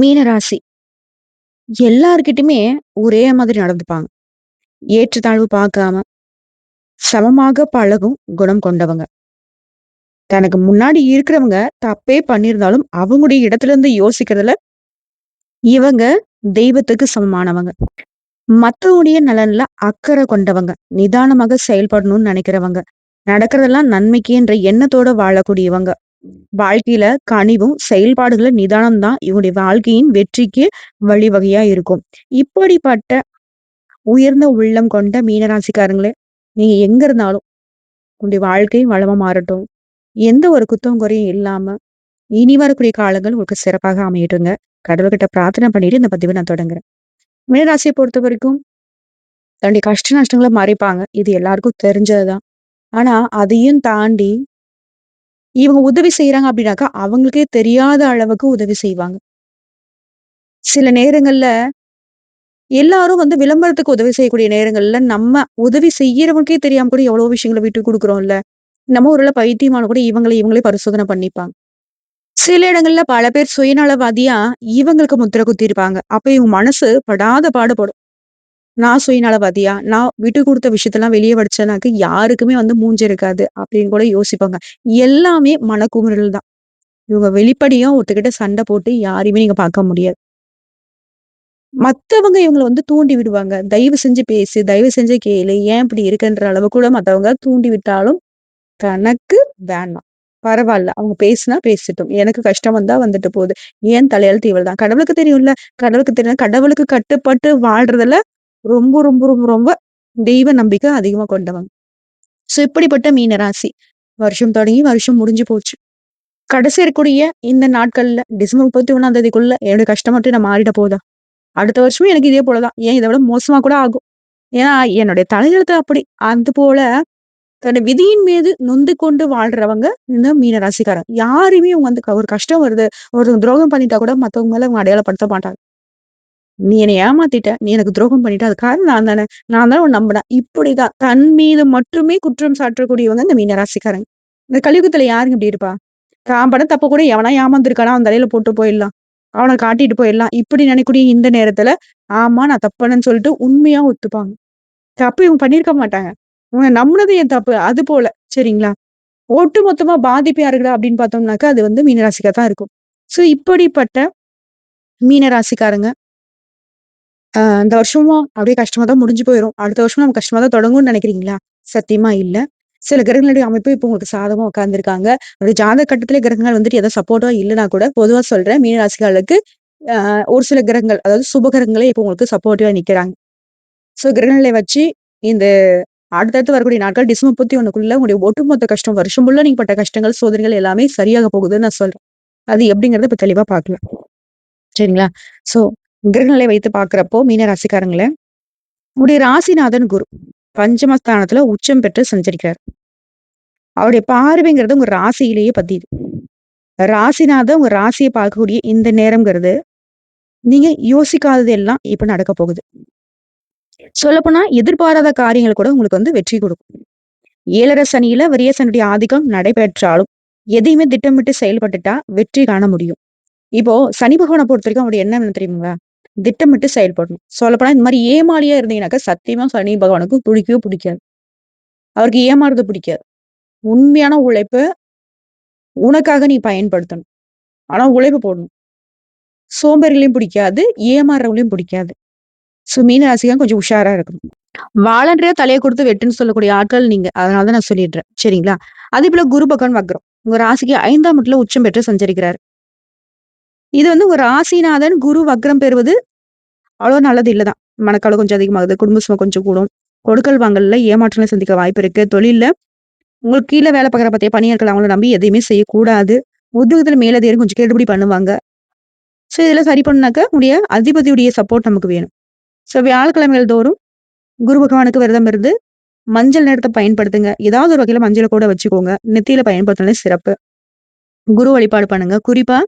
மீனராசி. எல்லார்கிட்டயுமே ஒரே மாதிரி நடந்துப்பாங்க. ஏற்றத்தாழ்வு பார்க்காம, சமமாக பழகும் குணம் கொண்டவங்க. தனக்கு முன்னாடி இருக்கிறவங்க தப்பே பண்ணியிருந்தாலும், அவங்களுடைய இடத்துல இருந்து யோசிக்கிறதுல இவங்க தெய்வத்துக்கு சமமானவங்க. மத்தவங்களுடைய நலன்ல அக்கறை கொண்டவங்க. நிதானமாக செயல்படணும்னு நினைக்கிறவங்க. நடக்கிறதெல்லாம் நன்மைக்கேன்ற எண்ணத்தோட வாழக்கூடியவங்க. வாழ்க்கையில கனிவும், செயல்பாடுகளும் நிதானம் தான் இவங்களுடைய வாழ்க்கையின் வெற்றிக்கு வழிவகையா இருக்கும். இப்படிப்பட்ட உயர்ந்த உள்ளம் கொண்ட மீனராசிக்காரங்களே, நீங்க எங்க இருந்தாலும் உங்களுடைய வாழ்க்கை வளமா மாறட்டும். எந்த ஒரு குத்தம் குறையும் இல்லாம, இனி வரக்கூடிய காலங்கள் உங்களுக்கு சிறப்பாக அமையட்டுங்க. கடவுள்கிட்ட பிரார்த்தனை பண்ணிட்டு இந்த பதிவை நான் தொடங்குறேன். மீனராசியை பொறுத்தவரைக்கும் தன்னுடைய கஷ்ட நஷ்டங்களை மறைப்பாங்க. இது எல்லாருக்கும் தெரிஞ்சதுதான். ஆனா, அதையும் தாண்டி இவங்க உதவி செய்யறாங்க அப்படின்னாக்கா, அவங்களுக்கே தெரியாத அளவுக்கு உதவி செய்வாங்க. சில நேரங்கள்ல எல்லாரும் வந்து விளம்பரத்துக்கு உதவி செய்யக்கூடிய நேரங்கள்ல, நம்ம உதவி செய்யறவங்களுக்கே தெரியாம கூட எவ்வளவு விஷயங்கள விட்டு குடுக்குறோம்ல. நம்ம ஒரு பைத்தியமான கூட இவங்கள இவங்களே பரிசோதனை பண்ணிப்பாங்க. சில இடங்கள்ல பல பேர் சுயநலவாதியா இவங்களுக்கு முத்திர குத்திருப்பாங்க. அப்ப இவங்க மனசு படாத பாடுபடும். நான் சுயநலவாதியா? நான் விட்டு கொடுத்த விஷயத்தெல்லாம் வெளிய வடிச்சனாக்கு யாருக்குமே வந்து மூஞ்சி இருக்காது அப்படின்னு கூட யோசிப்பாங்க. எல்லாமே மனக்குமுறல் தான். இவங்க வெளிப்படையா ஒருத்தகிட்ட சண்டை போட்டு யாரையுமே நீங்க பார்க்க முடியாது. மத்தவங்க இவங்கள வந்து தூண்டி விடுவாங்க. தயவு செஞ்சு பேசு, தயவு செஞ்சு கேளு, ஏன் இப்படி இருக்கன்ற அளவுக்கு கூட மத்தவங்க தூண்டி விட்டாலும், தனக்கு வேண்டாம். பரவாயில்ல அவங்க பேசினா பேசிட்டோம் எனக்கு கஷ்டம் வந்தா வந்துட்டு போகுது. ஏன் தலையெழுத்து இவள் தான். கடவுளுக்கு தெரியும்ல. கடவுளுக்கு தெரியும். கடவுளுக்கு கட்டுப்பட்டு வாழ்றதுல ரொம்ப, ரொம்ப, ரொம்ப, ரொம்ப தெய்வ நம்பிக்கை அதிகமா கொண்டவங்க. ஸோ இப்படிப்பட்ட மீனராசி. வருஷம் தொடங்கி வருஷம் முடிஞ்சு போச்சு. கடைசி இருக்கக்கூடிய இந்த நாட்கள்ல டிசம்பர் 31ஆம் தேதிக்குள்ள என்னுடைய கஷ்டம் மட்டும் நான் மாறிட போதா? அடுத்த வருஷமும் எனக்கு இதே போலதான் ஏன் இதை விட மோசமா கூட ஆகும். ஏன்னா என்னுடைய தலையெழுத்து அப்படி. அது போல தன்னுடைய விதியின் மீது நொந்து கொண்டு வாழ்றவங்க இந்த மீனராசிக்காரங்க. யாரையுமே அவங்க வந்து ஒரு கஷ்டம் வருது, ஒரு துரோகம் பண்ணிட்டா கூட மத்தவங்க மேல அவங்க அடையாளப்படுத்த மாட்டாங்க. நீ என்னை ஏமாத்திட்ட. நீ எனக்கு துரோகம் பண்ணிட்ட. அது காரணம் நான் தானே. நான் தானே உன்ன நம்பினேன். இப்படிதான் தன் மீது மட்டுமே குற்றம் சாற்றக்கூடியவங்க இந்த மீனராசிக்காரங்க. இந்த கலியுகத்துல யாருங்க இப்படி இருப்பா? தான் பண்ண தப்ப கூட எவனா ஏமாந்துருக்கானா அவன் தலையில போட்டு போயிடலாம். அவனை காட்டிட்டு போயிடலாம். இப்படி நினைக்கூடிய இந்த நேரத்துல, ஆமா நான் தப்பு சொல்லிட்டு உண்மையா ஒத்துப்பாங்க. தப்பு இவங்க பண்ணியிருக்க மாட்டாங்க. இவங்க நம்புனது என் தப்பு. அது போல. சரிங்களா? ஒட்டு மொத்தமா பாதிப்பு யாருக்குடா அப்படின்னு பார்த்தோம்னாக்கா, அது வந்து மீனராசிக்கா தான் இருக்கும். ஸோ இப்படிப்பட்ட மீனராசிக்காரங்க அ இந்த வருஷமும் அப்படியே கஷ்டமா தான் முடிஞ்சு போயிரும். அடுத்த வருஷம் நம்ம கஷ்டமா தான் தொடங்கும்னு நினைக்கிறீங்களா? சத்தியமா இல்ல. சில கிரகங்களுடைய அமைப்பு இப்போ உங்களுக்கு சாதகமா உட்கார்ந்துருக்காங்க. ஒரு ஜாதக கட்டத்திலே கிரகங்கள் வந்துட்டு ஏதோ சப்போர்ட்டா இல்லன்னா கூட பொதுவா சொல்றேன் மீனராசிகளுக்கு அ ஒரு சில கிரகங்கள் அதாவது சுப கிரகங்களே இப்போ உங்களுக்கு சப்போர்ட்டிவா நிக்கிறாங்க. ஸோ கிரகங்களை வச்சு இந்த அடுத்தடுத்து வரக்கூடிய நாட்கள் டிசம்பர் 31க்குள்ள உங்களுடைய ஒட்டுமொத்த கஷ்டம் வருஷம் ஃபுல்லா நீங்க பட்ட கஷ்டங்கள், சோதனைகள் எல்லாமே சரியாக போகுதுன்னு நான் சொல்றேன். அது எப்படிங்கிறத இப்ப தெளிவா பார்க்கலாம். சரிங்களா? ஸோ கிரகநிலை வைத்து பார்க்கறப்போ மீன ராசிக்காரங்கள உடைய ராசிநாதன் குரு. பஞ்சமஸ்தானத்துல உச்சம் பெற்று சஞ்சரிக்கிறார். அவருடைய பார்வைங்கிறது உங்க ராசியிலேயே பதியுது. ராசிநாதன் உங்க ராசியை பார்க்கக்கூடிய இந்த நேரம்ங்கிறது, நீங்க யோசிக்காதது எல்லாம் இப்ப நடக்க போகுது. சொல்லப்போனா எதிர்பாராத காரியங்கள் கூட உங்களுக்கு வந்து வெற்றி கொடுக்கும். ஏழரை சனியில விரிய சனியுடைய ஆதிக்கம் நடைபெற்றாலும், எதையுமே திட்டமிட்டு செயல்பட்டுட்டா வெற்றி காண முடியும். இப்போ சனி பகவானை பொறுத்த வரைக்கும் அவருடைய என்ன தெரியுங்களா? திட்டமிட்டு செயல்படணும். சொல்லப்போனா இந்த மாதிரி ஏமாளியா இருந்தீங்கன்னாக்கா, சத்தியமா சனி பகவானுக்கு பிடிக்கவே பிடிக்காது. அவருக்கு ஏமாறுறது பிடிக்காது. உண்மையான உழைப்பு உனக்காக நீ பயன்படுத்தணும். ஆனா உழைப்பு போடணும். சோம்பேறிகளையும் பிடிக்காது, ஏமாறுறவங்களையும் பிடிக்காது. ஸோ மீனராசிக்காரங்க கொஞ்சம் உஷாரா இருக்கணும். வாலண்டரியா தலையை கொடுத்து வெட்டுன்னு சொல்லக்கூடிய ஆட்கள் நீங்க. அதனால தான் நான் சொல்லிடுறேன். சரிங்களா? அதேபோல குரு பகவான் வக்ரம். உங்க ராசிக்கு ஐந்தாம் இடத்துல உச்சம் பெற்று சஞ்சரிக்கிறாரு. இது வந்து ஒரு ராசிநாதன் குரு வக்ரம் பெறுவது அவ்வளோ நல்லது இல்லை தான். மனக்காலம் கொஞ்சம் அதிகமாகுது. குடும்ப சுமை கொஞ்சம் கூடும். கொடுக்கல் வாங்கல ஏமாற்றங்களை சந்திக்க வாய்ப்பு இருக்கு. தொழிலில் உங்களுக்கு கீழே வேலை பார்க்குற பற்றிய பணியாட்கள் அவங்கள நம்பி எதையுமே செய்யக்கூடாது. உத்தியோகத்தில் மேலதிகாரி கொஞ்சம் கெடுபிடி பண்ணுவாங்க. ஸோ இதெல்லாம் சரி பண்ணாக்க உடைய அதிபதியுடைய சப்போர்ட் நமக்கு வேணும். ஸோ வியாழக்கிழமைகள் தோறும் குரு பகவானுக்கு விரதம் இருந்து மஞ்சள் நேரத்தை பயன்படுத்துங்க. ஏதாவது ஒரு வகையில் மஞ்சளை கூட வச்சுக்கோங்க. நெத்தியில பயன்படுத்தினாலே சிறப்பு. குரு வழிபாடு பண்ணுங்க. குறிப்பா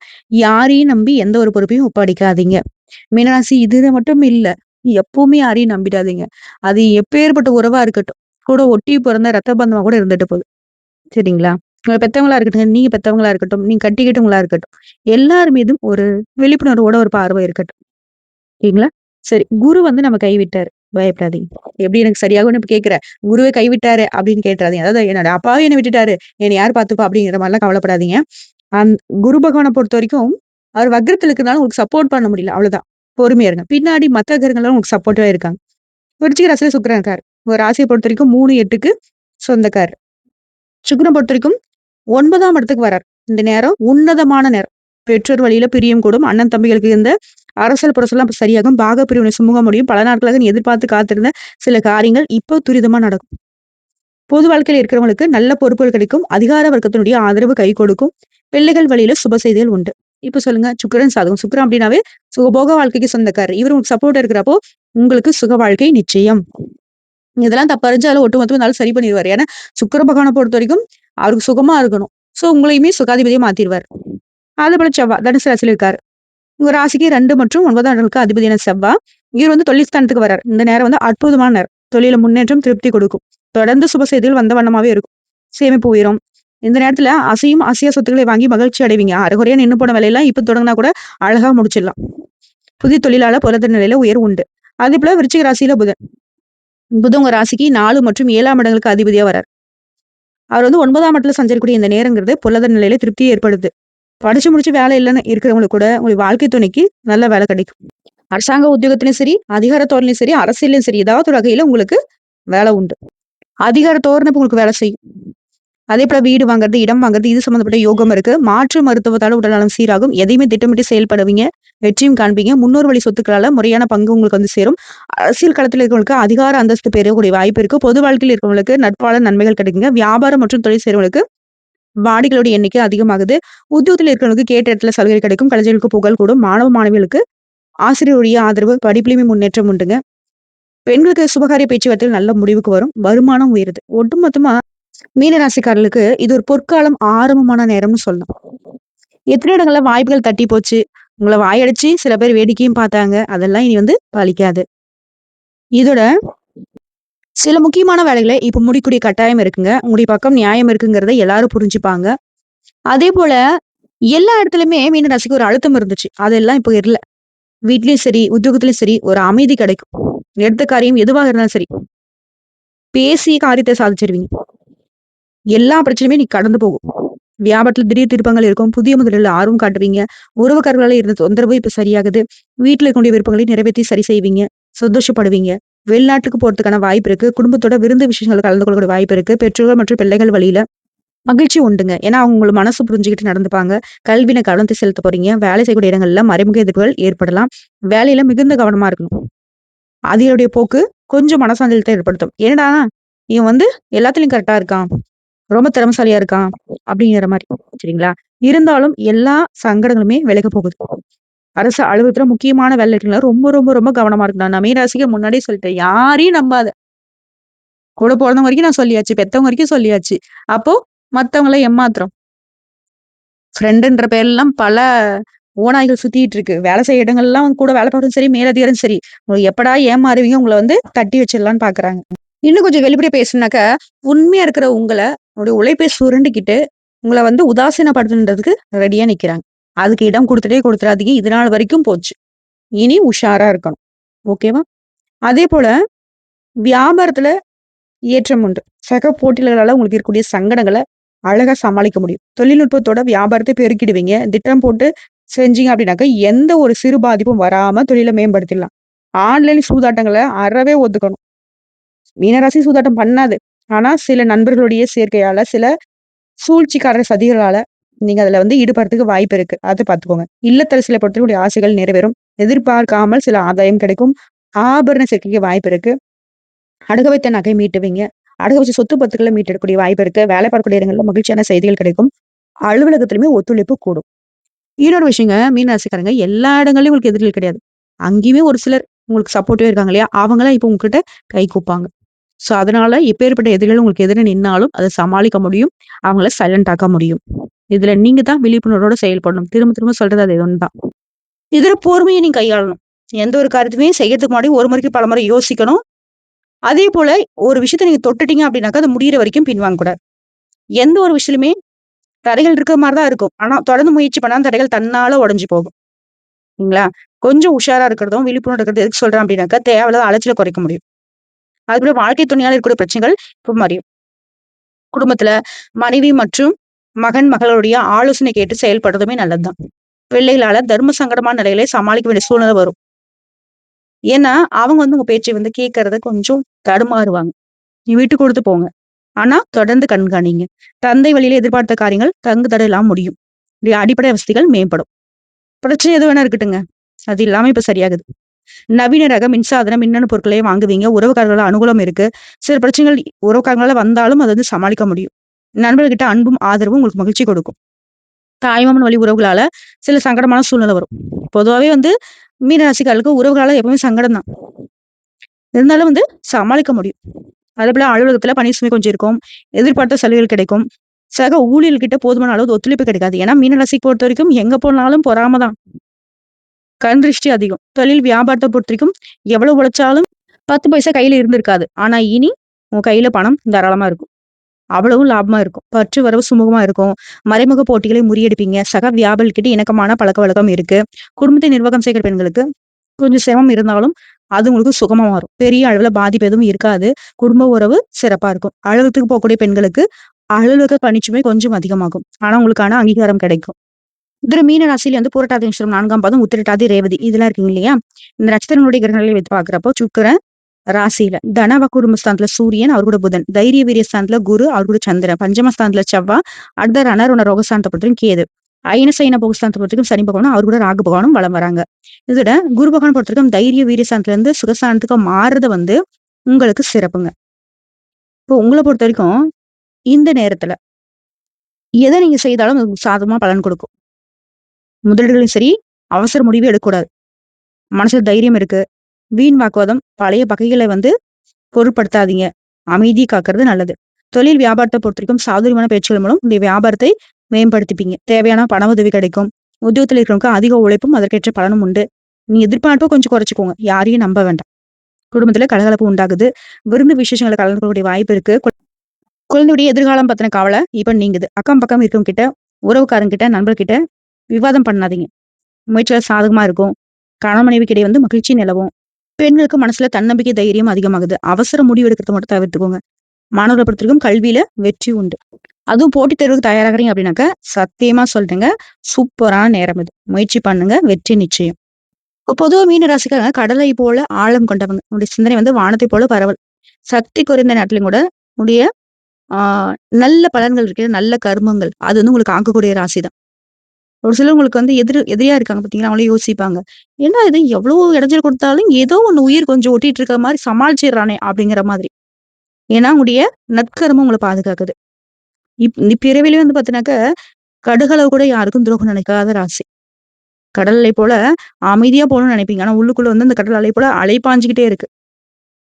யாரையும் நம்பி எந்த ஒரு பொறுப்பையும் ஒப்படைக்காதீங்க. மீனராசி இதுல மட்டும் இல்ல. எப்பவுமே யாரையும் நம்பிடாதீங்க. அது எப்பேர்ப்பட்ட உறவா இருக்கட்டும். கூட ஒட்டி பிறந்த ரத்த பந்தமா கூட இருந்துட்டு போகுது. சரிங்களா? உங்க பெத்தவங்களா இருக்கட்டும், நீங்க பெத்தவங்களா இருக்கட்டும், நீங்க கட்டிக்கிட்டவங்களா இருக்கட்டும். எல்லார் மீதும் ஒரு விழிப்புணர்வோட ஒரு பார்வை இருக்கட்டும். சரிங்களா சரி. குரு வந்து நம்ம கைவிட்டாரு. பயப்படாதீங்க. எப்படி எனக்கு சரியாகும் இப்ப கேட்கிறேன். குருவே கைவிட்டாரு அப்படின்னு கேட்டுறாதீங்க. அதாவது என்னோட அப்பாவே என்னை விட்டுட்டாரு. என்னை யார் பார்த்துப்பா அப்படிங்கிற மாதிரிலாம் கவலைப்படாதீங்க. அந் குரு பகவான பொறுத்தவரைக்கும், அவர் வக்ரத்துல இருக்கிறனால உங்களுக்கு சப்போர்ட் பண்ண முடியல. அவ்வளவுதான். பொறுமையா இருங்க. பின்னாடி மத்த கிரகங்கள்லாம் உங்களுக்கு சப்போர்ட்டிவா இருக்காங்க. விருச்சிக ராசியில சுக்கிரன் இருக்காரு. உங்க ராசிய பொறுத்தவரைக்கும் 3, 8க்கு சொந்தக்காரர். சுக்கிரன் பொறுத்தவரைக்கும் 9ஆம் இடத்துக்கு வரார். இந்த நேரம் உன்னதமான நேரம். பெற்றோர் வழியில பிரியம் கூடும். அண்ணன் தம்பிகளுக்கு இருந்த அரசல் புரசல்லாம் சரியாகும். பாக பிரிவினை சுமூக முடியும். பல நாட்களாக எதிர்பார்த்து காத்திருந்த சில காரியங்கள் இப்போ துரிதமா நடக்கும். பொது வாழ்க்கையில இருக்கிறவங்களுக்கு நல்ல பொறுப்புகள் கிடைக்கும். அதிகார வர்க்கத்தினுடைய ஆதரவு கை கொடுக்கும். பிள்ளைகள் வழியில சுப செய்திகள் உண்டு. இப்ப சொல்லுங்க சுக்கரன் சாதகம். சுக்கிரன் அப்படின்னாவே சுகபோக வாழ்க்கைக்கு சொந்தக்காரர். இவரு உங்களுக்கு இருக்கிறப்போ, உங்களுக்கு சுக வாழ்க்கை நிச்சயம். இதெல்லாம் தப்பா இருந்துச்சு ஒட்டுமொத்தமா இருந்தாலும் சரி பண்ணிடுவார் ஏன்னா சுக்கிர பகவான பொறுத்தவரைக்கும் அவருக்கு சுகமா இருக்கணும். சோ உங்களையுமே சுகாதிபதியை மாத்திடுவார் அதே அதேபோல செவ்வாய் தனுசு ராசியில் இருக்காரு. உங்க ராசிக்கு ரெண்டு மற்றும் ஒன்பதாம் இடங்களுக்கு அதிபதியான செவ்வா. இவர் வந்து தொழில் ஸ்தானத்துக்கு இந்த நேரம் வந்து அற்புதமான நேரம். தொழில முன்னேற்றம், திருப்தி கொடுக்கும். தொடர்ந்து சுப செய்திகள் வந்த வண்ணமாவே இருக்கும். சேமிப்பு உயரும். இந்த நேரத்துல அசையும் அசையா சொத்துக்களை வாங்கி மகிழ்ச்சி அடைவீங்க. அரைகுறையா நின்னு போன வேலையெல்லாம் இப்ப தொடங்கினா கூட அழகா முடிச்சிடலாம். புதிய தொழிலாளர் பொருளாதார நிலையில உயர்வு உண்டு. அதேபோல விருச்சிக ராசியில புதன். புதன் உங்க ராசிக்கு நாலு மற்றும் ஏழாம் இடங்களுக்கு அதிபதியா வரார். அவர் வந்து ஒன்பதாம் இடத்துல சஞ்சரிக்கூடிய இந்த நேரங்கிறது பொருளாதார நிலையில திருப்தியை ஏற்படுது. படிச்சு முடிச்சு வேலை இல்லைன்னு இருக்கிறவங்களுக்கு கூட உங்களுக்கு வாழ்க்கை துணைக்கு நல்ல வேலை கிடைக்கும். அரசாங்க உத்தியோகத்திலும் சரி, அதிகார தோரணையும் சரி, அரசியலையும் சரி, ஏதாவது ஒரு வகையில உங்களுக்கு வேலை உண்டு. அதிகார தோரணப்பு உங்களுக்கு வேலை செய்யும். அதே போல வீடு வாங்குறது, இடம் வாங்குறது இது சம்மந்தப்பட்ட யோகம் இருக்கு. மாற்று மருத்துவத்தால உடல்நலம் சீராகும். எதையுமே திட்டமிட்டு செயல்படுவீங்க. வெற்றியும் காண்பீங்க. முன்னோர் வழி சொத்துக்களால முறையான பங்கு உங்களுக்கு வந்து சேரும். அரசியல் களத்தில் இருக்கிறவங்களுக்கு அதிகார அந்தஸ்து பெறக்கூடிய வாய்ப்பு இருக்கு. பொது வாழ்க்கையில் இருக்கிறவங்களுக்கு நட்பால நன்மைகள் கிடைக்குங்க. வியாபாரம் மற்றும் தொழில் செய்றவங்களுக்கு வாடிகளுடைய எண்ணிக்கை அதிகமாகுது. உத்தியோகத்தில் இருக்கிறவங்களுக்கு கேட்ட இடத்துல சலுகை கிடைக்கும். கலைஞர்களுக்கு புகழ் கூடும். மாணவ மாணவிகளுக்கு ஆசிரியருடைய ஆதரவு, படிப்புலையுமே முன்னேற்றம் உண்டுங்க. பெண்களுக்கு சுபகாரிய பேச்சுவார்த்தையில் நல்ல முடிவுக்கு வரும். வருமானம் உயருது. ஒட்டுமொத்தமா மீன ராசிக்காரர்களுக்கு இது ஒரு பொற்காலம் ஆரம்பமான நேரம்னு சொல்லலாம். எத்தனை இடங்கள்ல வாய்ப்புகள் தட்டி போச்சு. உங்களை வாயடிச்சு சில பேர் வேடிக்கையும் பார்த்தாங்க. அதெல்லாம் இனி வந்து பலிக்காது. இதோட சில முக்கியமான வேலைகளை இப்ப முடிக்கூடிய கட்டாயம் இருக்குங்க. உங்களுடைய பக்கம் நியாயம் இருக்குங்கிறத எல்லாரும் புரிஞ்சுப்பாங்க. அதே போல எல்லா இடத்துலயுமே மீன ராசிக்கு ஒரு அழுத்தம் இருந்துச்சு. அதெல்லாம் இப்போ இல்ல. வீட்லயும் சரி, உத்தியோகத்திலயும் சரி ஒரு அமைதி கிடைக்கும். எடுத்த காரியம் எதுவாக இருந்தாலும் சரி. பேசி காரியத்தை சாதிச்சிருவீங்க. எல்லா பிரச்சனையுமே நீ கடந்து போகும். வியாபாரத்துல திடீர் திருப்பங்கள் இருக்கும். புதிய முதலில் ஆர்வம் காட்டுவீங்க. உறவுக்காரர்களால இருந்த தொந்தரவு இப்ப சரியாகுது. வீட்டுல இருக்கக்கூடிய விருப்பங்களை நிறைவேற்றி சரி செய்வீங்க. சந்தோஷப்படுவீங்க. வெளிநாட்டுக்கு போறதுக்கான வாய்ப்பு இருக்கு. குடும்பத்தோட விருந்து விஷயங்கள் கலந்து கொள்ளக்கூடிய வாய்ப்பு இருக்கு. பெற்றோர்கள் மற்றும் பிள்ளைகள் வழியில மகிழ்ச்சி உண்டுங்க. ஏன்னா அவங்க உங்களை மனசு புரிஞ்சுக்கிட்டு நடந்துப்பாங்க. கல்வியில கவனத்தை செலுத்த போறீங்க. வேலை செய்யக்கூடிய இடங்கள்ல மறைமுக எதிர்ப்புகள் ஏற்படலாம். வேலையில மிகுந்த கவனமா இருக்கணும். அதிகளுடைய போக்கு கொஞ்சம் மனசாந்தலத்தை ஏற்படுத்தும். ஏன்னா இவன் வந்து எல்லாத்துலயும் கரெக்டா இருக்கான். ரொம்ப திறமைசாலியா இருக்கான். அப்படிங்கிற மாதிரி சரிங்களா? இருந்தாலும் எல்லா சங்கடங்களுமே விலக போகுது. அரசு அலுவலகத்துல முக்கியமான வேலை இருக்குங்களா ரொம்ப ரொம்ப ரொம்ப கவனமா இருக்கு நான் மீனராசிக்கு முன்னாடியே சொல்லிட்டேன். யாரையும் நம்பாத. கூட பொறந்தவங்க வரைக்கும் நான் சொல்லியாச்சு. பெத்தவங்க வரைக்கும் சொல்லியாச்சு. அப்போ மத்தவங்கள ஏமாத்துறோம். ஃப்ரெண்டுன்ற பேர்லாம் பல ஓநாய்கள் சுத்திட்டு இருக்கு. வேலை செய்ய இடங்கள்லாம் கூட வேலை பார்க்கறதும் சரி, மேலதிகாரம் சரி. உங்களுக்கு எப்படா ஏமாறுவீங்க உங்களை வந்து தட்டி வச்சிடலான்னு பாக்குறாங்க இன்னும் கொஞ்சம் வெளிப்படையா பேசுனாக்கா உண்மையா இருக்கிற உங்கள உங்களுடைய உழைப்பை சுருண்டுக்கிட்டு உங்களை வந்து உதாசீனப்படுத்துன்றதுக்கு ரெடியா நிக்கிறாங்க. அதுக்கு இடம் கொடுத்துட்டே கொடுத்துடாதீங்க இது நாள் வரைக்கும் போச்சு. இனி உஷாரா இருக்கணும். ஓகேவா? அதே போல வியாபாரத்துல ஏற்றம் உண்டு. சக போட்டியாளர்களால உங்களுக்கு இருக்கக்கூடிய சங்கடங்களை அழகா சமாளிக்க முடியும். தொழில்நுட்பத்தோட வியாபாரத்தை பெருக்கிடுவீங்க. திட்டம் போட்டு செஞ்சீங்க அப்படின்னாக்க, எந்த ஒரு சிறு பாதிப்பும் வராம தொழில மேம்படுத்திடலாம். ஆன்லைன் சூதாட்டங்களை அறவே ஒதுக்கணும். மீனராசி சூதாட்டம் பண்ணாது. ஆனா சில நண்பர்களுடைய சேர்க்கையால, சில சூழ்ச்சிக்காரர் சதிகளால நீங்க அதுல வந்து ஈடுபடுறதுக்கு வாய்ப்பு இருக்கு. அதை பார்த்துக்கோங்க. இல்லத்தரசில பொறுத்தவரைக்கும் ஆசைகள் நிறைவேறும். எதிர்பார்க்காமல் சில ஆதாயம் கிடைக்கும். ஆபரண சேர்க்கைக்கு வாய்ப்பு இருக்கு. அடக வைத்த நகை மீட்டுவீங்க. அடகு வச்ச சொத்து பத்துக்களை மீட்டெடுக்கக்கூடிய வாய்ப்பு இருக்கு. வேலை பார்க்கக்கூடிய இடங்கள்ல மகிழ்ச்சியான செய்திகள் கிடைக்கும். அலுவலகத்திலுமே ஒத்துழைப்பு கூடும். இன்னொரு விஷயங்க மீன் ராசிக்காரங்க எல்லா இடங்களையும் உங்களுக்கு எதிரிகள் கிடையாது. அங்கேயுமே ஒரு சிலர் உங்களுக்கு சப்போர்ட்டிவா இருக்காங்க இல்லையா? அவங்களாம் இப்போ உங்ககிட்ட கை கூப்பாங்க. சோ அதனால இப்பேற்பட்ட எதிரிகள் உங்களுக்கு எதிரே நின்னாலும் அதை சமாளிக்க முடியும். அவங்கள சைலண்ட் ஆக்க முடியும். இதுல நீங்க தான் விழிப்புணர்வோட செயல்படணும். திரும்ப திரும்ப சொல்றது அது ஒன்று தான். இதுல பொறுமையை நீங்க கையாளணும். எந்த ஒரு காரியத்தையுமே செய்யறதுக்கு முன்னாடி ஒரு முறைக்கு பலமுறை யோசிக்கணும். அதே போல ஒரு விஷயத்த நீங்க தொட்டுட்டீங்க அப்படின்னாக்கா, அது முடியிற வரைக்கும் பின்வாங்கக்கூடாது. எந்த ஒரு விஷயமே தடைகள் இருக்கிற மாதிரி தான் இருக்கும். ஆனா தொடர்ந்து முயற்சி பண்ணா தடைகள் தன்னால உடஞ்சு போகும். சரிங்களா? கொஞ்சம் உஷாரா இருக்கிறதும், விழிப்புணர்வு இருக்கிறது எதுக்கு சொல்றேன் அப்படின்னாக்கா, தேவையில்லாத அலைச்சல குறைக்க முடியும். அதுபோல வாழ்க்கை துணையால் இருக்கக்கூடிய பிரச்சனைகள் இப்ப மறையும். குடும்பத்துல மனைவி மற்றும் மகன், மகளுடைய ஆலோசனை கேட்டு செயல்படுறதுமே நல்லதுதான். பிள்ளைகளால தர்ம சங்கடமான நிலையிலே சமாளிக்க வேண்டிய சூழ்நிலை வரும். ஏன்னா, அவங்க வந்து உங்க பேச்சை வந்து கேட்கறத கொஞ்சம் தடுமாறுவாங்க. நீ விட்டு கொடுத்து போங்க. ஆனா, தொடர்ந்து கண்காணிங்க. தந்தை வழியில எதிர்பார்த்த காரியங்கள் தங்கு தடையெல்லாம் முடியும். அடிப்படை வசதிகள் மேம்படும். பிரச்சனை எது வேணா இருக்கட்டுங்க. அது இல்லாம இப்ப சரியாகுது. நவீன ரக மின்சாதனம், மின்னணு பொருட்களையும் வாங்குவீங்க. உறவுக்காரர்களால அனுகூலம் இருக்கு. சில பிரச்சனைகள் உறவுக்காரங்களால வந்தாலும் அதை வந்து சமாளிக்க முடியும். நண்பர்கிட்ட அன்பும், ஆதரவும் உங்களுக்கு மகிழ்ச்சி கொடுக்கும். தாய்மாமன் வழி உறவுகளால சில சங்கடமான சூழ்நிலை வரும். பொதுவாகவே வந்து மீன ராசிக்காரர்களுக்கு உறவுகளால எப்பவுமே சங்கடம் தான். இருந்தாலும் வந்து சமாளிக்க முடியும். அதே போல அலுவலகத்துல பணி சுமை கொஞ்சம் இருக்கும். எதிர்பார்த்த சலுகைகள் கிடைக்கும். சக ஊழியர்கிட்ட போதுமான அளவு ஒத்துழைப்பு கிடைக்காது. ஏன்னா மீன பொறுத்த பொறுத்தவரைக்கும் எங்க போனாலும் பொறாம தான். கண் திருஷ்டி அதிகம். தொழில் வியாபாரத்தை பொறுத்த வரைக்கும் எவ்வளவு உழைச்சாலும் 10 பைசா கையில இருந்திருக்காது. ஆனா இனி உன் கையில பணம் தாராளமா இருக்கும். அவ்வளவும் லாபமா இருக்கும். பற்று வரவு சுமூகமா இருக்கும். மறைமுக போட்டிகளை முறியடிப்பீங்க. சக வியாபாரிகிட்ட இணக்கமான பழக்கவழக்கம் இருக்கு. குடும்பத்தை நிர்வாகம் செய்கிற பெண்களுக்கு கொஞ்சம் சிரமம் இருந்தாலும், அது உங்களுக்கு சுகமா மாறும். பெரிய அளவுல பாதிப்பு எதுவும் இருக்காது. குடும்ப உறவு சிறப்பா இருக்கும். அலுவலகத்துக்கு போகக்கூடிய பெண்களுக்கு அலுவலக பணிச்சுமை கொஞ்சம் அதிகமாகும். ஆனா உங்களுக்கான அங்கீகாரம் கிடைக்கும். இதுல மீன ராசியில வந்து பூரட்டாதி நட்சத்திரம் 4ஆம் பாதம், உத்திரட்டாதி, ரேவதி இதெல்லாம் இருக்கீங்க இல்லையா? இந்த நட்சத்திரங்களுடைய கிரகங்களை வைத்து பாக்குறப்போ சுக்கிரன் ராசியில, தனவ குடும்பஸ்தானத்துல சூரியன், அவரோட புதன், தைரிய வீரிய ஸ்தானத்துல குரு, அவரோட சந்திரன், பஞ்சமஸ்தானத்துல செவ்வா அடுத்த ரணரோட ரோகஸ்தானத்தை பொறுத்தவரைக்கும் கேது, அயன போகஸ்தானத்தை பொறுத்தவரைக்கும் சனி பகவானும், அவர் கூட ராகு பகவானும் வளம் வராங்க. இதோட குரு பகவான் பொறுத்தவரைக்கும் தைரிய வீரியஸ்தானத்துல இருந்து சுகஸ்தானத்துக்கு மாறுறது வந்து உங்களுக்கு சிறப்புங்க. இப்போ உங்கள பொறுத்தவரைக்கும் இந்த நேரத்துல எதை நீங்க செய்தாலும் சாதமா சாதகமா பலன் கொடுக்கும். முதலீடுகளும் சரி, அவசர முடிவு எடுக்கக்கூடாது. மனசுல தைரியம் இருக்கு. வீண் வாக்குவாதம், பழைய பகைகளை வந்து பொருட்படுத்தாதீங்க. அமைதி காக்கிறது நல்லது. தொழில் வியாபாரத்தை பொறுத்த வரைக்கும் சாதுரியமான பேச்சுகள் மூலம் உங்களுடைய வியாபாரத்தை மேம்படுத்திப்பீங்க. தேவையான பண உதவி கிடைக்கும். உத்தியோகத்தில் இருக்கிறவங்க அதிக உழைப்பும் அதற்கேற்ற பலனும் உண்டு. நீங்க எதிர்பார்ப்பை கொஞ்சம் குறைச்சிக்கோங்க யாரையும் நம்ப வேண்டாம். குடும்பத்துல கலகலப்பு உண்டாகுது. விருந்து விசேஷங்களை கலந்து கொள்ளக்கூடிய வாய்ப்பு இருக்கு. குழந்தையுடைய எதிர்காலம் பத்தின கவலை இப்ப நீங்குது. அக்கம் பக்கம் இருக்கவங்க கிட்ட, உறவுக்காரங்க கிட்ட, நண்பர்கிட்ட விவாதம் பண்ணாதீங்க. முயற்சிகள் சாதகமா இருக்கும். கணவன் மனைவிக்கிடையே வந்து மகிழ்ச்சி நிலவும். பெண்களுக்கு மனசுல தன்னம்பிக்கை, தைரியம் அதிகமாகுது. அவசர முடிவு எடுக்கிறத மட்டும் தவிர்த்துக்கோங்க. மாணவர்களை பொறுத்தவரைக்கும் கல்வியில வெற்றி உண்டு. அதுவும் போட்டித் தேர்வுக்கு தயாராகிறீங்க அப்படின்னாக்க, சத்தியமா சொல்றேங்க, சூப்பரான நேரம் இது. முயற்சி பண்ணுங்க. வெற்றி நிச்சயம். பொதுவாக பொதுவா மீன ராசிக்காரங்க கடலை போல ஆழம் கொண்டவங்க. உங்களுடைய சிந்தனை வந்து வானத்தை போல பரவல். சக்தி குறைந்த நாட்டிலும் கூட உடைய ஆஹ் நல்ல பலன்கள் இருக்கிற நல்ல கர்மங்கள். அது வந்து உங்களுக்கு ஆக்கக்கூடிய ராசி தான். ஒரு சிலர் உங்களுக்கு வந்து எதிர் எதிரியா இருக்காங்க பாத்தீங்களா அவங்களே யோசிப்பாங்க. என்ன இது எவ்வளவு இடைஞ்சல் கொடுத்தாலும் ஏதோ ஒண்ணு உயிர் கொஞ்சம் ஒட்டிட்டு இருக்க மாதிரி சமாளிச்சிடுறானே! அப்படிங்கிற மாதிரி. ஏன்னா உங்களுடைய நற்கரமும் உங்களை பாதுகாக்குது. இப் இப்பிறவிலே வந்து பாத்தீங்கன்னாக்க கடுகளவு கூட யாருக்கும் துரோகம் நினைக்காத ராசி. கடல் அலை போல அமைதியா போகணும்னு நினைப்பீங்க. ஆனா உள்ளுக்குள்ள வந்து அந்த கடல் அலை போல அலை இருக்கு.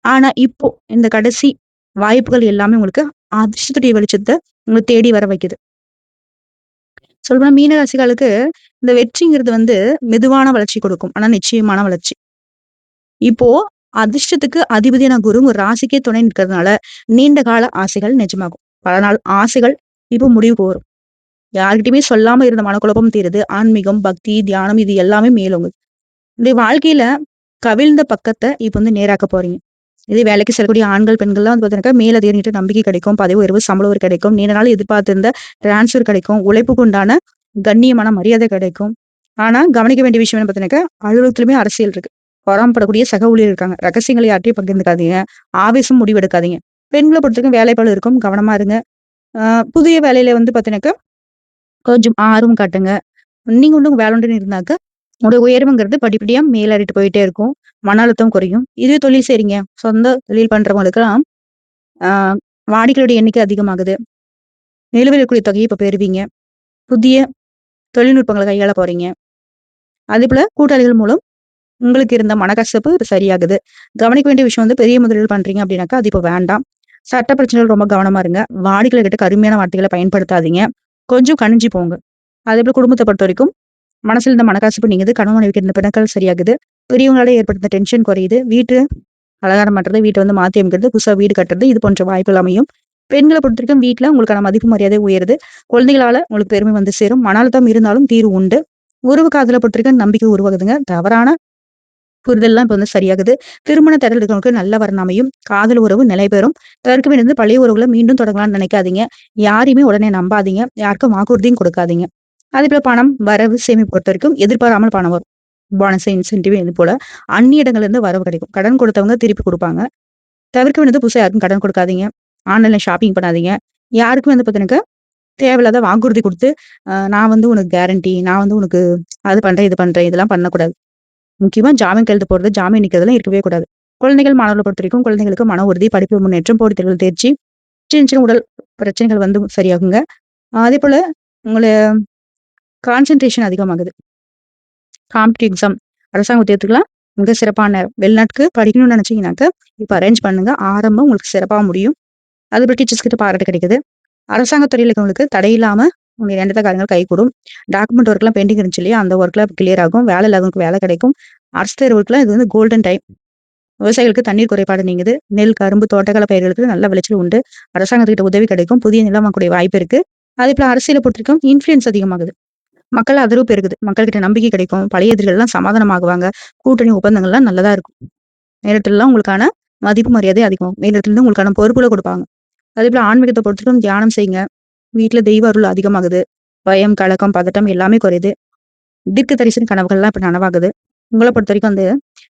ஆனா இப்போ இந்த கடைசி வாய்ப்புகள் எல்லாமே உங்களுக்கு அதிர்ஷ்டத்துடைய வெளிச்சத்தை உங்களை தேடி வர வைக்குது. சொல்லப்போனா மீனராசிகளுக்கு இந்த வெற்றிங்கிறது வந்து மெதுவான வளர்ச்சி கொடுக்கும். ஆனா நிச்சயமான வளர்ச்சி. இப்போ அதிர்ஷ்டத்துக்கு அதிபதியான குரு ஒரு ராசிக்கே துணை நிற்கிறதுனால, நீண்ட கால ஆசைகள் நிஜமாகும். பல நாள் ஆசைகள் இப்போ முடிவுக்கு வரும். யார்கிட்டயுமே சொல்லாம இருந்த மனக்குழப்பம் தீருது. ஆன்மீகம், பக்தி, தியானம் இது எல்லாமே மேலோங்குது. இந்த வாழ்க்கையில கவிழ்ந்த பக்கத்தை இப்ப வந்து நேராக்க போறீங்க. இதே வேலைக்கு செல்லக்கூடிய ஆண்கள், பெண்கள்லாம் வந்து பார்த்தீங்கன்னாக்கா, மேலதிகாரிகிட்ட நம்பிக்கை கிடைக்கும். பதவி உயர்வு, சம்பள உயர்வு கிடைக்கும். நீண்ட நாள் எதிர்பார்த்திருந்த டிரான்ஸ்ஃபர் கிடைக்கும். உழைப்புக்கு உண்டான கண்ணியமான மரியாதை கிடைக்கும். ஆனா கவனிக்க வேண்டிய விஷயம் என்ன பார்த்தீங்கன்னா அலுவலகத்திலுமே அரசியல் இருக்கு. பொறாமைப்படக்கூடிய சக ஊழியர் இருக்காங்க. ரகசியங்களை யார்ட்டையும் பகிர்ந்துக்காதீங்க. ஆவேசம் முடிவெடுக்காதீங்க. பெண்களை பொறுத்தவரைக்கும் வேலைப்பாடு இருக்கும். கவனமா இருங்க. புதிய வேலையில வந்து பார்த்தீங்கன்னாக்கா, கொஞ்சம் ஆர்வம் காட்டுங்க. நீங்க உண்டு உங்க வேலை உண்டுன்னு இருந்தாக்க, உங்களுடைய உயர்வுங்கிறது படிப்படியா மேலேறிட்டு போயிட்டே இருக்கும். மன அழுத்தம் குறையும். இதுவே தொழில் செய்றீங்க, சொந்த தொழில் பண்றவங்களுக்கெல்லாம், வாடிக்கையுடைய எண்ணிக்கை அதிகமாகுது. நிலுவையில் இருக்கக்கூடிய தொகையை இப்போ பெறுவீங்க. புதிய தொழில்நுட்பங்களை கையாள போறீங்க. அதேபோல கூட்டாளிகள் மூலம் உங்களுக்கு இருந்த மனக்கசப்பு இப்ப சரியாகுது. கவனிக்க வேண்டிய விஷயம் வந்து பெரிய முதலீடு பண்றீங்க அப்படின்னாக்கா, அது இப்போ வேண்டாம். சட்ட பிரச்சனைகள் ரொம்ப கவனமா இருங்க. வாடிக்கையாளர்கிட்ட கருமையான வார்த்தைகளை பயன்படுத்தாதீங்க. கொஞ்சம் கணிஞ்சு போங்க. அதே போல் குடும்பத்தை பொறுத்த வரைக்கும் மனசுல இருந்த மனக்கசப்பு நீங்குது. கணவன் மனைவிக்கு இருந்த பிணக்கல் சரியாகுது. பெரியவங்களால ஏற்படுத்த டென்ஷன் குறையுது. வீட்டு அலங்காரம் பண்றது, வீட்டை வந்து மாத்தி அமைக்கிறது, புதுசாக வீடு கட்டுறது இது போன்ற வாய்ப்புகள் அமையும். பெண்களை பொறுத்தவரைக்கும் வீட்டில் உங்களுக்கான மதிப்பு மரியாதை உயருது. குழந்தைகளால உங்களுக்கு பெருமை வந்து சேரும். மன அழுத்தம் இருந்தாலும் தீர்வு உண்டு. உறவு காதல பொறுத்தவரைக்கும் நம்பிக்கை உருவாகுதுங்க. தவறான புரிதல்லாம் இப்போ வந்து சரியாகுது. திருமண தடையில இருக்கிறவங்களுக்கு நல்ல வரன் அமையும். காதல் உறவு நிலை பெறும். தவிர்க்க வேண்டியது பழைய உறவுகளை மீண்டும் தொடங்கலாம்னு நினைக்காதீங்க. யாரையுமே உடனே நம்பாதீங்க. யாருக்கும் வாக்குறுதியும் கொடுக்காதீங்க. அதேபோல பணம், வரவு, சேமிப்பு பொறுத்தவரைக்கும் எதிர்பாராமல் பணம் வரும். போனஸ், இன்சென்டிவ் இது போல அந்நிய இடங்கள்ல இருந்து வரவு கிடைக்கும். கடன் கொடுத்தவங்க திருப்பி கொடுப்பாங்க தவிர்க்க வேண்டியது புதுசாக யாருக்கும் கடன் கொடுக்காதீங்க. ஆன்லைன்ல ஷாப்பிங் பண்ணாதீங்க. யாருக்கும் வந்து பார்த்தீங்கன்னாக்கா, தேவையில்லாத வாக்குறுதி கொடுத்து நான் வந்து உனக்கு கேரண்டி, நான் வந்து உனக்கு அது பண்றேன், இது பண்றேன் இதெல்லாம் பண்ணக்கூடாது. முக்கியமா ஜாமீன் கழுத்து போடுறது, ஜாமீன் நிற்கிறதுலாம் இருக்கவே கூடாது. குழந்தைகள், மாணவர்களை பொறுத்த வரைக்கும் குழந்தைகளுக்கு மன உறுதி, படிப்பு முன்னேற்றம், போட்டித் தேர்ச்சி, சின்ன சின்ன உடல் பிரச்சனைகள் வந்து சரியாகுங்க. அதே போல் உங்களை கான்சென்ட்ரேஷன் அதிகமாகுது. காம்படிட்டிவ் எக்ஸாம், அரசாங்க உத்தியோகத்துக்குலாம் மிக சிறப்பான வெளிநாட்டுக்கு படிக்கணும்னு நினைச்சீங்கன்னாக்க, இப்போ அரேஞ்ச் பண்ணுங்க. ஆரம்பம் உங்களுக்கு சிறப்பாக முடியும். அதுபோல டீச்சர்ஸ் கிட்ட பாராட்டு கிடைக்குது. அரசாங்க துறையில் இருக்கிறவங்களுக்கு தடையில்லாம உங்களுக்கு ரெண்டு காரியங்கள் கைகூடும். டாக்குமெண்ட் ஒர்க்லாம் பெண்டிங் இருந்துச்சு இல்லையா? அந்த ஒர்க்லாம் கிளியர் ஆகும். வேலை இல்லாதவங்களுக்கு வேலை கிடைக்கும். அரசு தேர்வுக்குலாம் இது வந்து கோல்டன் டைம். விவசாயிகளுக்கு தண்ணீர் குறைபாடு நீங்குது. நெல், கரும்பு, தோட்டக்கால பயிர்களுக்கு நல்ல விளைச்சல் உண்டு. அரசாங்கத்துக்கிட்ட உதவி கிடைக்கும். புதிய நிலம் வாங்கக்கூடிய வாய்ப்பு இருக்கு. அதேபோல அரசியலை பொறுத்தவரைக்கும் இன்ஃபுளுன்ஸ் அதிகமாகுது. மக்கள் ஆதரவு பெருகுது. மக்கள்கிட்ட நம்பிக்கை கிடைக்கும். பழைய எதிர்கள்லாம் சமாதானமாகுவாங்க. கூட்டணி ஒப்பந்தங்கள்லாம் நல்லதா இருக்கும். நேரத்துலலாம் உங்களுக்கான மதிப்பு மரியாதை அதிகம். நேரத்துல உங்களுக்கான பொறுப்புகளை கொடுப்பாங்க அதே போல ஆன்மீகத்தை பொறுத்தவரைக்கும் தியானம் செய்யுங்க. வீட்டுல தெய்வ அருள் அதிகமாகுது. பயம், கலக்கம், பதட்டம் எல்லாமே குறையுது. தீர்க்க தரிசன கனவுகள்லாம் இப்ப நனவாகுது. உங்கள பொறுத்தவரைக்கும் வந்து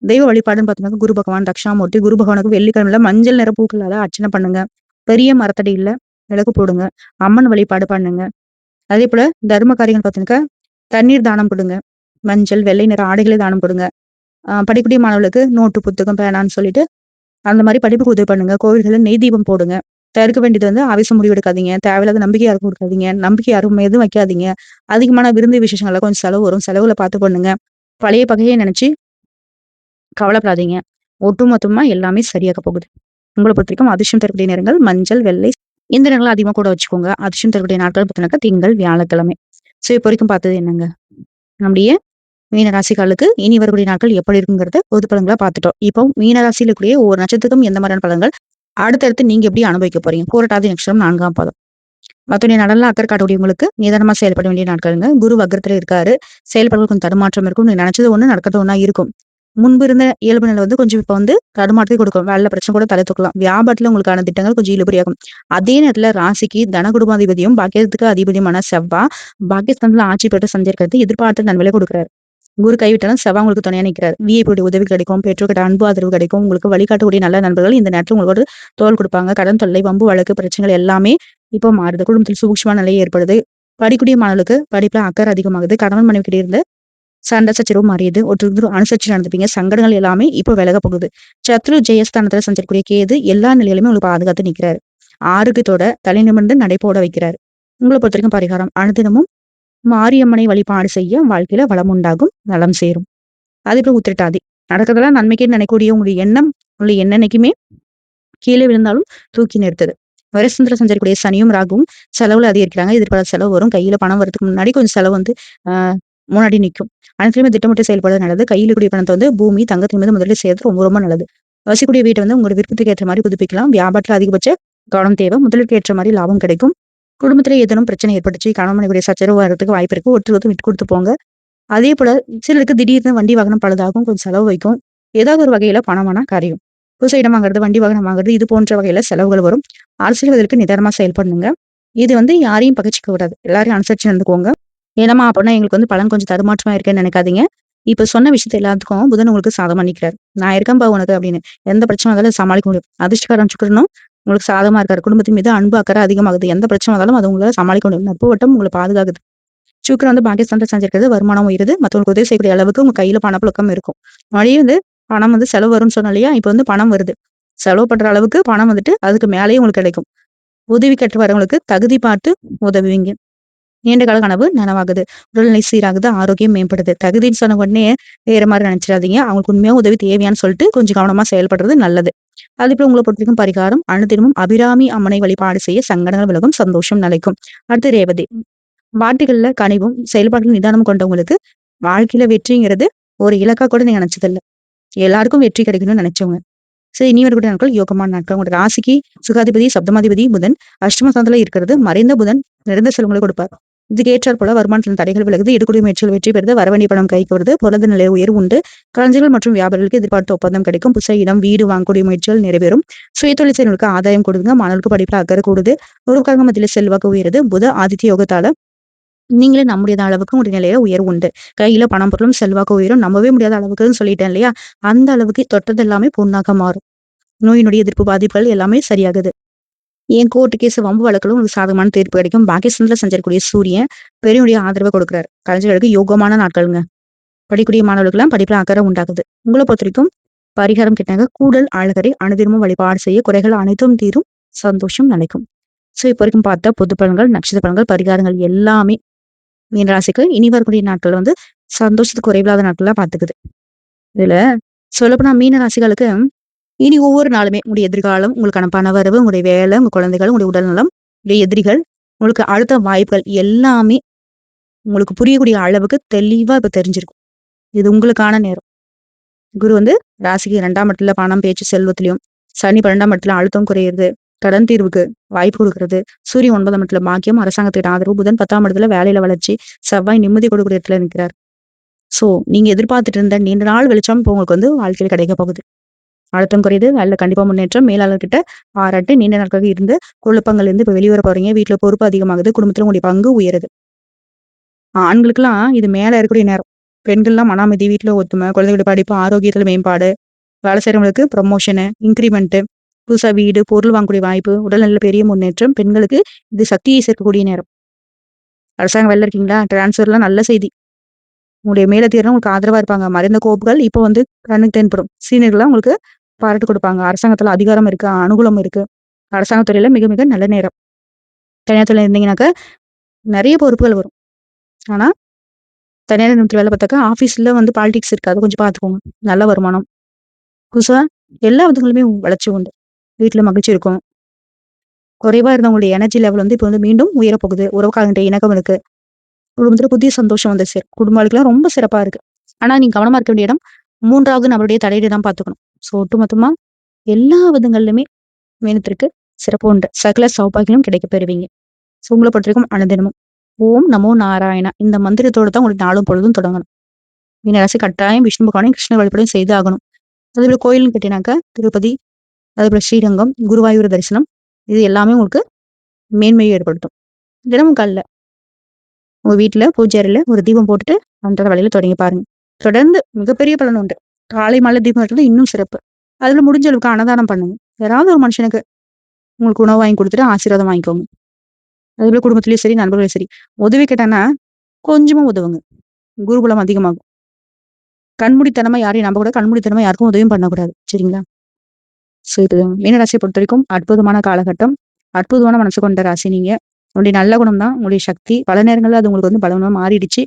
தெய்வ வழிபாடுன்னு பார்த்தீங்கன்னா, குரு பகவான், தட்சிணாமூர்த்தி, குரு பகவானுக்கு வெள்ளிக்கிழமையில மஞ்சள் நிற பூக்களால அர்ச்சனை பண்ணுங்க. பெரிய மரத்தடியில விளக்கு போடுங்க. அம்மன் வழிபாடு பண்ணுங்க. அதே போல தர்ம காரியங்கள் பார்த்தீங்கன்னாக்கா, தண்ணீர் தானம் கொடுங்க. மஞ்சள், வெள்ளை நிற ஆடைகளை தானம் கொடுங்க. அ படிக்கக்கூடிய மாணவர்களுக்கு நோட்டு, புத்தகம், பேனான்னு சொல்லிட்டு, அந்த மாதிரி படிப்புக்கு உதவி பண்ணுங்க. கோவில்களில் நெய் தீபம் போடுங்க. தவிர்க்க வேண்டியது வந்து அவசியம் முடிவு எடுக்காதீங்க. தேவையில்லாத நம்பிக்கை யாரும் கொடுக்காதீங்க நம்பிக்கை யாரும் எதுவும் வைக்காதீங்க. அதிகமான விருந்து விசேஷங்களை கொஞ்சம் செலவு வரும். செலவுல பார்த்து பண்ணுங்க. பழைய பகையை நினைச்சு கவலைப்படாதீங்க. ஒட்டுமொத்தமா எல்லாமே சரியாக போகுது. உங்களை பொறுத்த வரைக்கும் அதிர்ஷ்டம் தரக்கூடிய நேரங்கள் மஞ்சள், வெள்ளை இந்த நிறங்கள அதிகமா கூட வச்சுக்கோங்க. அதிர்ஷ்டம் தரக்கூடிய நாட்கள் பார்த்தீங்கன்னாக்கா, திங்கள், வியாழக்கிழமை. ஸோ இப்போ வரைக்கும் பார்த்தது என்னங்க? நம்முடைய மீனராசிகளுக்கு இனி வரக்கூடிய நாட்கள் எப்படி இருக்குங்கிறத பொது பலன்களா பார்த்துட்டோம். இப்போ மீனராசியில கூடிய இருக்கக்கூடிய ஒவ்வொரு நட்சத்திரத்துக்கும் எந்த மாதிரியான பலன்கள், அடுத்தடுத்து நீங்க எப்படி அனுபவிக்க போறீங்க? போராட்டாதி நட்சத்திரம் நான்காம் பாதம். மத்தவங்களுடைய நடல அக்கறை காட்டக்கூடியவங்களுக்கு நிதானமா செயல்பட வேண்டிய நாட்களுங்க. குரு வக்கரத்துல இருக்காரு. செயல்பாடுகள் கொஞ்சம் தடுமாற்றம் இருக்கும். நீங்க நினைச்சது ஒண்ணு, நடக்கிறது ஒண்ணா இருக்கும். முன்பு இருந்த இயல்பு நிலை வந்து கொஞ்சம் இப்ப வந்து தடுமாற்றி கொடுக்கும். வேலை பிரச்சனை கூட தலை தூக்கலாம். வியாபாரத்துல உங்களுக்கான திட்டங்கள் கொஞ்சம் இழுபறியாகும். அதே நேரத்துல ராசிக்கு தன குடும்பாதிபதியும், பாக்கியத்துக்கு அதிபதியுமான செவ்வா, பாகிஸ்தான்ல ஆட்சி பெற்று சந்திருக்கிறது எதிர்பார்த்து நன்மையை கொடுக்குறாரு. குரு கைவிட்டாலும் செவ்வா உங்களுக்கு துணையா நிற்கிறார். விஐபியோட உதவி கிடைக்கும். பெற்றோர்கிட்ட அன்பு ஆதரவு கிடைக்கும். உங்களுக்கு வழிகாட்டக்கூடிய நல்ல நண்பர்கள் இந்த நேரத்தில் உங்களுக்கு ஒரு தோல் கொடுப்பாங்க. கடன் தொல்லை, வம்பு வழக்கு பிரச்சனைகள் எல்லாமே இப்போ மாறுது. குடும்பத்தில் சூக்ஷ்ம நிலை ஏற்படுது. படிக்கக்கூடிய மாணவர்களுக்கு படிப்புல அக்கறை அதிகமாகுது. கணவன் மனைவி கிட்ட இருந்த சண்டை சச்சரவு மாறியது. ஒருத்தர் அனுசரிச்சு நடந்துப்பீங்க. சங்கடங்கள் எல்லாமே இப்போ விலக போகுது. சத்ரு ஜெயஸ்தானத்துல சஞ்சரிக்கூடிய கேது எல்லா நிலையிலுமே உங்களுக்கு பாதுகாத்து நிற்கிறாரு. ஆரோக்கியத்தோட தலை நிமிர்ந்து நடை போட உங்களை பொறுத்த வரைக்கும் பரிகாரம் அனுதினமும் மாரியம்மனை வழிபாடு செய்ய வாழ்க்கையில வளம் உண்டாகும். நலம் சேரும். அதேபோல உத்திரட்டாதி. நடக்கிறதெல்லாம் நன்மைக்கு நினைக்கக்கூடிய உங்களுடைய எண்ணம் உங்களுடைய என்னென்னைக்குமே கீழே விழுந்தாலும் தூக்கி நிறுத்துது. வருஷத்துல சஞ்சரிக்கூடிய சனியும், ராகுவும் செலவுல அதிகரிக்கிறாங்க. எதிர்பாராத செலவு வரும். கையில பணம் வரதுக்கு முன்னாடி கொஞ்சம் செலவு வந்து முன்னாடி நிற்கும் அனைத்துலயுமே திட்டமிட்டு செயல்படுறது நல்லது. கையில் கூடிய பணத்தை வந்து பூமி, தங்கத்தின் மீது முதலீடு செய்யறது ரொம்ப ரொம்ப நல்லது. வசிக்கூடிய வீட்டை வந்து உங்களோட விருப்பத்துக்கு ஏற்ற மாதிரி புதுப்பிக்கலாம். வியாபாரத்துல அதிகபட்ச கவனம் தேவை. முதலீட்டுக்கு ஏற்ற மாதிரி லாபம் கிடைக்கும். குடும்பத்துல ஏதேனும் பிரச்சனை ஏற்பட்டுச்சு, கணவன் சச்சரவு வர்றதுக்கு வாய்ப்பு இருக்கு. ஒருத்தர் ஒருத்தர் விட்டு கொடுத்து போங்க. அதே போல சிலருக்கு திடீர்னு வண்டி வாகனம் பழுதாகும். கொஞ்சம் செலவு வைக்கும். ஏதாவது ஒரு வகையில பணமான காரியம் கரையும். புதுசா இடம் வாங்குறது, வண்டி வாகனம் வாங்குறது இது போன்ற வகையில செலவுகள் வரும். அரசியல்வாதிகளுக்கு நிதானமா செயல்படணுங்க. இது வந்து யாரையும் பகிச்சிக்க கூடாது. எல்லாரையும் அனுசரிச்சு நடந்துக்கோங்க. ஏனம்மா அப்படின்னா எங்களுக்கு வந்து பலன் கொஞ்சம் தடுமாற்றமா இருக்கேன்னு நினைக்காதீங்க. இப்ப சொன்ன விஷயத்த எல்லாத்துக்கும் புதன் உங்களுக்கு சாதம் பண்ணிக்கிறார் நான் இருக்கேன்பா உனக்கு அப்படின்னு. எந்த பிரச்சனை வந்தாலும் சமாளிக்க முடியும். அதிர்ஷ்டக்காரன் சுக்கரனும் உங்களுக்கு சாதமா இருக்காரு. குடும்பத்தின் மீது அன்பு, அக்கறை அதிகமாகுது. எந்த பிரச்சனை வந்தாலும் அது உங்களால சமாளிக்க முடியும். நட்பு வட்டம் உங்களை பாதுகாக்குது. சுக்கரன் வந்து பாகிஸ்தான்ல செஞ்சிருக்கிறது வருமானம் உயருது. மத்தவங்களுக்கு உதவி செய்யக்கூடிய அளவுக்கு உங்க கையில பணப்புழக்கம் இருக்கும். மறுபடியும் வந்து பணம் வந்து செலவு வரும்னு சொன்ன இல்லையா? இப்ப வந்து பணம் வருது. செலவு பண்ற அளவுக்கு பணம் வந்துட்டு அதுக்கு மேலேயும் உங்களுக்கு கிடைக்கும். உதவி கற்று வரவங்களுக்கு தகுதி பார்த்து உதவுவீங்க. நீண்ட கால கனவு நனவாகுது. உடல்நிலை சீராகுது. ஆரோக்கியம் மேம்படுது. தகுதின்னு சொன்ன உடனே வேற மாதிரி நினைச்சிடாதீங்க. அவங்களுக்கு உண்மையா உதவி தேவையான்னு சொல்லிட்டு கொஞ்சம் கவனமா செயல்படுறது நல்லது. அதேபோல உங்கள பொறுத்தவரைக்கும் பரிகாரம் அனுதினமும் அபிராமி அம்மனை வழிபாடு செய்ய சங்கடங்கள் விலகும். சந்தோஷம் நிலைக்கும். அடுத்து ரேவதி. வார்த்தைகள்ல கனிவும், செயல்பாடுல நிதானம் கொண்டவங்களுக்கு வாழ்க்கையில வெற்றிங்கிறது ஒரு இலக்கா கூட நீங்க நினைச்சதில்லை எல்லாருக்கும் வெற்றி கிடைக்கணும்னு நினைச்சவங்க. சரி இனி வரக்கூடிய நாட்கள் யோகமான நாட்கள் உங்களோட ராசிக்கு சுகாதிபதி சப்தமாதிபதி புதன் அஷ்டம இருக்கிறது மறைந்த புதன் நிறைந்த செல்வங்களை கொடுப்பார் இதுக்கு ஏற்றாற் போல வருமானத்தில் தடைகள் விலகுது. எடுக்கூடிய முயற்சிகள் வெற்றி பெறுது. வரவணி பணம் கைக்கு வருது. பொருளாதார நிலை உயர்வு உண்டு. கலைஞர்கள் மற்றும் வியாபாரிகளுக்கு எதிர்பார்த்த ஒப்பந்தம் கிடைக்கும். புசை இடம் வீடு வாங்கக்கூடிய முயற்சிகள் நிறைவேறும். சுயதொழில் செயல்களுக்கு ஆதாயம் கொடுங்க. மாணவர்களுக்கு படிப்பில் அக்கறை கூடுது. உறவுக்காக மத்தியில செல்வாக்கு உயருது. புத ஆதித்ய யோகத்தால நீங்களே நம்முடைய அளவுக்கு உங்களுடைய நிலையில உயர்வு உண்டு. கையில பணம் பொருளும் செல்வாக்கு உயரும். நம்பவே முடியாத அளவுக்குன்னு சொல்லிட்டேன் இல்லையா? அந்த அளவுக்கு தொட்டது எல்லாமே பொண்ணாக மாறும். நோயினுடைய எதிர்ப்பு பாதிப்புகள் எல்லாமே சரியாகுது. ஏன் கோர்ட்டு கேஸ் வம்பு வழக்கிலும் உங்களுக்கு சாதகமான தீர்ப்பு கிடைக்கும். பாகிஸ்தான்ல செஞ்சிருக்கூடிய சூரியன் பெரியனுடைய ஆதரவை கொடுக்குறாரு. கலைஞர்களுக்கு யோகமான நாட்களுங்க. படிக்கூடிய மாணவர்களுக்கெல்லாம் படிப்புல அக்கறை உண்டாகுது. உங்களை பொறுத்த வரைக்கும் பரிகாரம் கேட்டாங்க. கூடல் அழகரை அனுதினமும் வழிபாடு செய்ய குறைகள் அனைத்தும் தீரும். சந்தோஷம் நினைக்கும் ஸோ இப்போ வரைக்கும் பார்த்தா பொது பலன்கள் நட்சத்திர பலன்கள் பரிகாரங்கள் எல்லாமே மீனராசிக்கு இனி வரக்கூடிய நாட்கள் வந்து சந்தோஷத்துக்கு குறைவில்லாத நாட்கள்லாம் பார்த்துக்குது. இதுல சொல்லப்போனால் மீன ராசிகளுக்கு இனி ஒவ்வொரு நாளுமே உங்களுடைய எதிர்காலம் உங்களுக்கான பண வரவு உங்களுடைய வேலை உங்க குழந்தைகள் உங்களுடைய உடல்நலம் உங்களுடைய எதிரிகள் உங்களுக்கு அடுத்த வாய்ப்புகள் எல்லாமே உங்களுக்கு புரியக்கூடிய அளவுக்கு தெளிவா இப்ப தெரிஞ்சிருக்கும். இது உங்களுக்கான நேரம். குரு வந்து ராசிக்கு இரண்டாம் இடத்துல பணம் பேச்சு செல்வத்திலையும் சனி பன்னெண்டாம் இடத்துல அழுத்தம் குறையிறது கடன் தீர்வுக்கு வாய்ப்பு கொடுக்கறது சூரிய ஒன்பதாம் இடத்துல பாக்கியம் அரசாங்கத்துக்கு ஆதரவு புதன் பத்தாம் இடத்துல வேலையில வளர்ச்சி செவ்வாய் நிம்மதி கொடுக்குற இடத்துல நிற்கிறார் சோ நீங்க எதிர்பார்த்துட்டு இருந்த நீண்ட நாள் வெளிச்சம் இப்போ உங்களுக்கு வந்து வாழ்க்கையில் கிடைக்க போகுது. அழுத்தம் குறையுது. வேலை கண்டிப்பா முன்னேற்றம். மேலாளர்கிட்ட பாராட்டு நீண்ட நாட்களாக இருந்து குழப்பங்கள் இருந்து இப்ப வெளிவர போறீங்க. வீட்டுல பொறுப்பு அதிகமாகுது. குடும்பத்துல உங்களுடைய பங்கு உயருது. ஆண்களுக்கெல்லாம் இது மேல இருக்கக்கூடிய நேரம். பெண்கள்லாம் மன அமைதி வீட்டுல ஒத்துமை குழந்தைகளுடைய படிப்பு ஆரோக்கியத்துல மேம்பாடு வேலை செய்யறவங்களுக்கு ப்ரொமோஷனு இன்க்ரிமெண்ட் புதுசா வீடு பொருள் வாங்கக்கூடிய வாய்ப்பு உடல்நல பெரிய முன்னேற்றம் பெண்களுக்கு இது சக்தியை சேர்க்கக்கூடிய நேரம். அரசாங்கம் வெளில இருக்கீங்களா? டிரான்ஸ்ஃபர்லாம் நல்ல செய்தி. உங்களுடைய மேலத்தீரம் உங்களுக்கு ஆதரவா இருப்பாங்க. மறைந்த கோப்புகள் இப்போ வந்து கண்ணுக்கு தென்படும். சீனியர்கள்லாம் உங்களுக்கு பாராட்டு கொடுப்பாங்க. அரசாங்கத்துல அதிகாரம் இருக்கு அனுகூலம் இருக்கு. அரசாங்க துறையில மிக மிக நல்ல நேரம். தனியார் இருந்தீங்கன்னாக்க நிறைய பொறுப்புகள் வரும். ஆனா தனியார் நிறுவனத்தில் வேலை பார்த்தாக்கா ஆஃபீஸில் வந்து பாலிடிக்ஸ் இருக்கு அதை கொஞ்சம் பார்த்துக்கோங்க. நல்ல வருமானம். புதுசா எல்லா விதங்களுமே வளர்ச்சி உண்டு. வீட்டுல மகிழ்ச்சி இருக்கும். குறைவா இருந்தவங்களுடைய எனர்ஜி லெவல் வந்து இப்போ வந்து மீண்டும் உயரப்போகுது உறவுக்காகின்ற இணக்கம் இருக்கு. குடும்பத்துல புதிய சந்தோஷம் வந்து சேரும். குடும்பங்களுக்குலாம் ரொம்ப சிறப்பா இருக்கு. ஆனா நீங்க கவனமா இருக்க வேண்டிய இடம் மூன்றாவது நம்மளுடைய தலையீடு தான் பாத்துக்கணும் ஸோ ஒட்டுமொத்தமா எல்லா விதங்கள்லையுமே வேணத்திற்கு சிறப்பு உண்டு. சகல சௌபாகியம் கிடைக்க பெறுவீங்க. ஸோ உங்களை பொறுத்த அனுதினமும் ஓம் நமோ நாராயணா. இந்த மந்திரத்தோட தான் உங்களுக்கு நாளும் பொழுதும் தொடங்கணும். மீனராசி கட்டாயம் விஷ்ணு பகவானையும் கிருஷ்ண வழிபாடும் செய்து ஆகணும். அதுபோல கோயில்னு கேட்டீங்கன்னாக்கா திருப்பதி அதுபோல ஸ்ரீரங்கம் குருவாயூர் தரிசனம் இது எல்லாமே உங்களுக்கு மேன்மையை ஏற்படுத்தும். தினமும் காலில் உங்க வீட்டுல பூஜை அறையில் ஒரு தீபம் போட்டுட்டு அந்த வழியில தொடங்கி பாருங்க. தொடர்ந்து மிகப்பெரிய பலன் உண்டு. காலை மலை தீபம் இருக்கிறது இன்னும் சிறப்பு. அதுல முடிஞ்ச அளவுக்கு அன்னதானம் பண்ணுங்க. யாராவது ஒரு மனுஷனுக்கு உங்களுக்கு உணவு வாங்கி கொடுத்துட்டு ஆசீர்வாதம் வாங்கிக்கோங்க. அதுபோல குடும்பத்திலயும் சரி நண்பர்களையும் சரி. உதவி கேட்டானா கொஞ்சமா உதவுங்க. குருகுலம் அதிகமாகும். கண்மூடித்தனமா யாரையும் நம்ப கூட கண்மூடித்தனமா யாருக்கும் உதவியும் பண்ணக்கூடாது. சரிங்களா? ஸோ இது மீனராசியை பொறுத்த வரைக்கும் அற்புதமான காலகட்டம். அற்புதமான மனசு கொண்ட ராசி நீங்க. உங்களுடைய நல்ல குணம் தான் உங்களுடைய சக்தி. பல நேரங்களில் அது உங்களுக்கு வந்து பலவனமா மாறிடுச்சு.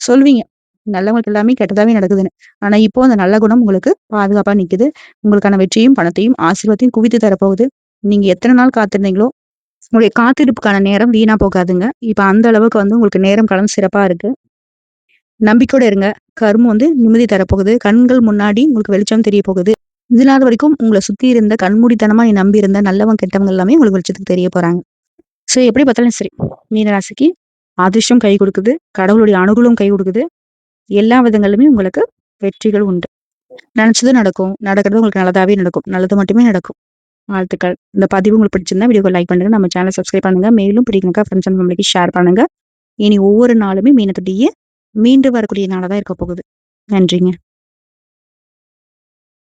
சொல்வீங்க. நல்லவங்களுக்கு எல்லாமே கெட்டதாவே நடக்குதுன்னு. ஆனா இப்போ அந்த நல்ல குணம் உங்களுக்கு பாதுகாப்பா நிக்குது. உங்களுக்கான வெற்றியும் பணத்தையும் ஆசீர்வாதத்தையும் குவித்து தரப்போகுது. நீங்க எத்தனை நாள் காத்திருந்தீங்களோ உங்களுடைய காத்திருப்புக்கான நேரம் வீணா போகாதுங்க. இப்ப அந்த அளவுக்கு வந்து உங்களுக்கு நேரம் கலந்து சிறப்பா இருக்கு. நம்பிக்கையோட இருங்க. கருமம் வந்து நிம்மதி தரப்போகுது. கண்கள் முன்னாடி உங்களுக்கு வெளிச்சம் தெரிய போகுது. இதனால வரைக்கும் உங்களை சுத்தி இருந்த கண்மூடித்தனமா நீ நம்பி இருந்த நல்லவங்க கெட்டவங்க எல்லாமே உங்களுக்கு வெளிச்சத்துக்கு தெரிய போறாங்க. சோ எப்படி பார்த்தாலும் சரி. மீனராசிக்கு அதிர்ஷ்டம் கை கொடுக்குது. கடவுளுடைய அனுகூலம் கை கொடுக்குது. எல்லா விதங்களிலுமே உங்களுக்கு வெற்றிகள் உண்டு. நினைச்சது நடக்கும் நடக்கிறது உங்களுக்கு நல்லதாவே நடக்கும். நல்லது மட்டுமே நடக்கும். வாழ்த்துக்கள். இந்த பதிவு உங்களுக்கு பிடிச்சிருந்தா வீடியோ லைக் பண்ணுங்க. நம்ம சேனல் சப்ஸ்கிரைப் பண்ணுங்க. மேலும் பிடிக்கணுக்கா ஃப்ரெண்ட்ஸ் அண்ட் ஃபேமிலிக்கு ஷேர் பண்ணுங்க. இனி ஒவ்வொரு நாளுமே மீனத்துடைய மீண்டு வரக்கூடிய நாளாக தான் இருக்க போகுது. நன்றிங்க.